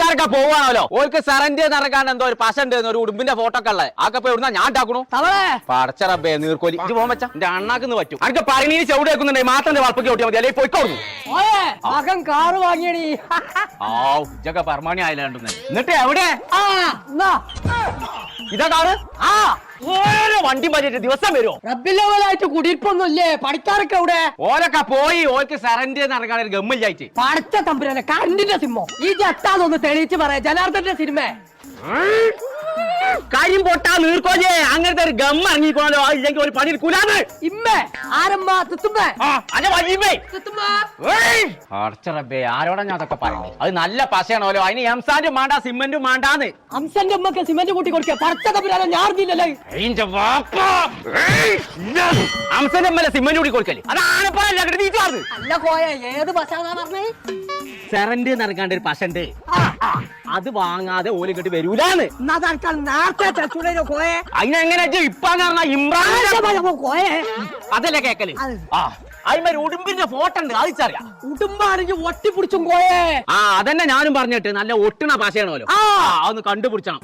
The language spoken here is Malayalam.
പണിക്കാരൊക്കെ പോവാണല്ലോ ഓർക്ക് സെറന്റ് നടക്കാൻ എന്തോ ഒരു പശണ്ട് ഒരു ഉടുമ്പിന്റെ ഫോട്ടോ ഒക്കെ ഉള്ളത് ആക്കെ ഇപ്പൊ എവിടുന്ന ഞാൻ ഉണ്ടാക്കണു പടച്ചറബേ നീർക്കോലി. ഇത് പോകാൻ വെച്ചാ എന്റെ അണ്ണാക്കിന്ന് പറ്റും. അനക്ക് പറഞ്ഞീ ചവിടെ വെക്കുന്നുണ്ട് മാത്രം വളപ്പൊക്കെ ഓട്ടിയാൽ മതി. അല്ലെങ്കിൽ പോയിക്കോളൂ ഓയെ മകൻ കാറ് വാങ്ങിയടി. ആ ഇതൊക്കെ പരമാണി ആയില്ലാണ്ടെന്ന് എന്നിട്ട് എവിടെ? ഇതാ കാറ്? ആ. ഓരോ വണ്ടി മാറ്റിട്ട് ദിവസം വരുമോ റബ്ബിലെവലായിട്ട് കുടിയിരിപ്പൊന്നുമില്ലേ? പണിക്കാരൊക്കെ അവിടെ ഓരൊക്കെ പോയി ഓർക്ക് സെറന്റ് നടക്കാൻ ഒരു ഗമ്മില്ലായിട്ട് പടച്ച തമ്പുരാനെ കറണ്ടിന്റെ സിമ്മോ ഈ ജത്താന്നൊന്ന് തെളിയിച്ച് പറയാ. ജനാർദ്ദന്റെ സിനിമ. കാര്യം പൊട്ടാ നീർക്കോലേ അങ്ങനത്തെ ഒരു ഗമ്മ ഇറങ്ങിക്കോളോ ഇല്ലെങ്കിൽ ഒരു പണി എടുക്കൂലാന്ന് ഇമ്മേ ആരമ്മ തുത്തുമ്പേ ആ അതെ വല്യമ്മേ തുത്തുമ്മ. അടച്ചറബേ ആരോടാ ഞാൻ അതൊക്കെ പറയുന്നത് അത് നല്ല പശയാണല്ലോ. അതിന് എംസാന്റും മാണ്ടാ സിമെന്റും മാണ്ടാന്ന്. അംസന്റെ ഉമ്മക്ക് സിമന്റ് കൂട്ടി കൊടുക്കുക. പടച്ച ഞാൻ അറിഞ്ഞില്ലല്ലേ. അംസന്റെ ഉമ്മല്ല സിമെന്റ് കൂടി കൊടുക്കൽ? അതാണ് അല്ല കോയ ഏത് പശാന്നാ പറഞ്ഞേ? സെറന്റ് നടക്കാണ്ട് ഒരു പശണ്ട് അത് വാങ്ങാതെ ഓൽ ഇങ്ങോട്ട് വരൂലാന്ന്. അതിനെങ്ങനെ ഇപ്പാന്ന് പറഞ്ഞ ഇമ്രാൻ കോയെ അതല്ലേ കേക്കൽ. ആ ഉടുമ്പിന്റെ ഫോട്ടോ ഉണ്ട് അതിച്ചറിയാം ഉടുമ്പാണെങ്കിൽ ഒട്ടിപ്പിടിച്ചും കോയെ ആ അതന്നെ ഞാനും പറഞ്ഞിട്ട് നല്ല ഒട്ടിണ പാശയാണല്ലോ ആ. ഒന്ന് കണ്ടുപിടിച്ചണം.